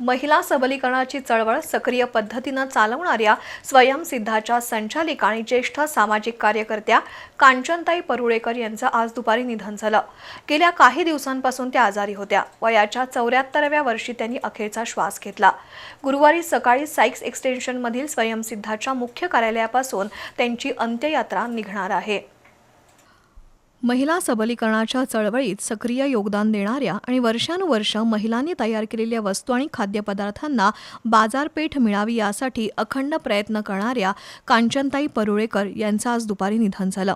महिला सबलीकरणाची चळवळ सक्रिय पद्धतीनं चालवणाऱ्या स्वयंसिद्धाच्या संचालिका आणि ज्येष्ठ सामाजिक कार्यकर्त्या कांचनताई परुळेकर यांचं आज दुपारी निधन झालं. गेल्या काही दिवसांपासून त्या आजारी होत्या. वयाच्या चौऱ्याहत्तराव्या वर्षी त्यांनी अखेरचा श्वास घेतला. गुरुवारी सकाळी सायक्स एक्सटेन्शनमधील स्वयंसिद्धाच्या मुख्य कार्यालयापासून त्यांची अंत्ययात्रा निघणार आहे. महिला सबलीकरणाच्या चळवळीत सक्रिय योगदान देणाऱ्या आणि वर्षानुवर्ष महिलांनी तयार केलेल्या वस्तू आणि खाद्यपदार्थांना बाजारपेठ मिळावी यासाठी अखंड प्रयत्न करणाऱ्या कांचनताई परुळेकर यांचं आज दुपारी निधन झालं.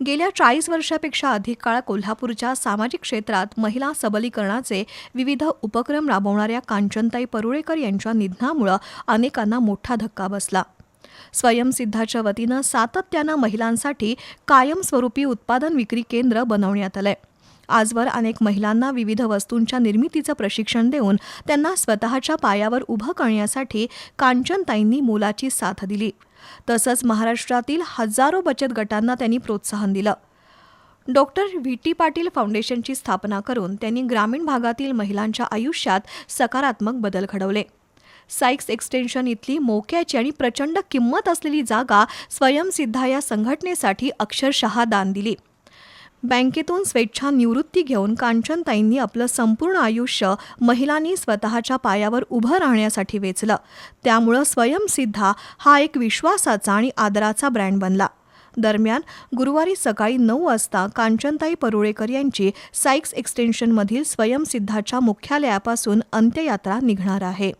गेल्या चाळीस वर्षापेक्षा अधिक काळ कोल्हापूरच्या सामाजिक क्षेत्रात महिला सबलीकरणाचे विविध उपक्रम राबवणाऱ्या कांचनताई परुळेकर यांच्या निधनामुळं अनेकांना मोठा धक्का बसला. स्वयंसिद्धाच्या वतीनं सातत्यानं महिलांसाठी कायमस्वरूपी उत्पादन विक्री केंद्र बनवण्यात आलंय. आजवर अनेक महिलांना विविध वस्तूंच्या निर्मितीचं प्रशिक्षण देऊन त्यांना स्वतःच्या पायावर उभं करण्यासाठी कांचनताईंनी मोलाची साथ दिली. तसंच महाराष्ट्रातील हजारो बचत गटांना त्यांनी प्रोत्साहन दिलं. Doctor V. टी. पाटील फाउंडेशनची स्थापना करून त्यांनी ग्रामीण भागातील महिलांच्या आयुष्यात सकारात्मक बदल घडवले. सायक्स एक्सटेन्शन इथली मोक्याची आणि प्रचंड किंमत असलेली जागा स्वयंसिद्धा या संघटनेसाठी अक्षरशः दान दिली. बँकेतून स्वेच्छा निवृत्ती घेऊन कांचनताईंनी आपलं संपूर्ण आयुष्य महिलांनी स्वतःच्या पायावर उभं राहण्यासाठी वेचलं. त्यामुळं स्वयंसिद्धा हा एक विश्वासाचा आणि आदराचा ब्रँड बनला. दरम्यान गुरुवारी सकाळी नऊ वाजता कांचनताई परुळेकर यांची सायक्स एक्सटेन्शनमधील स्वयंसिद्धाच्या मुख्यालयापासून अंत्ययात्रा निघणार आहे.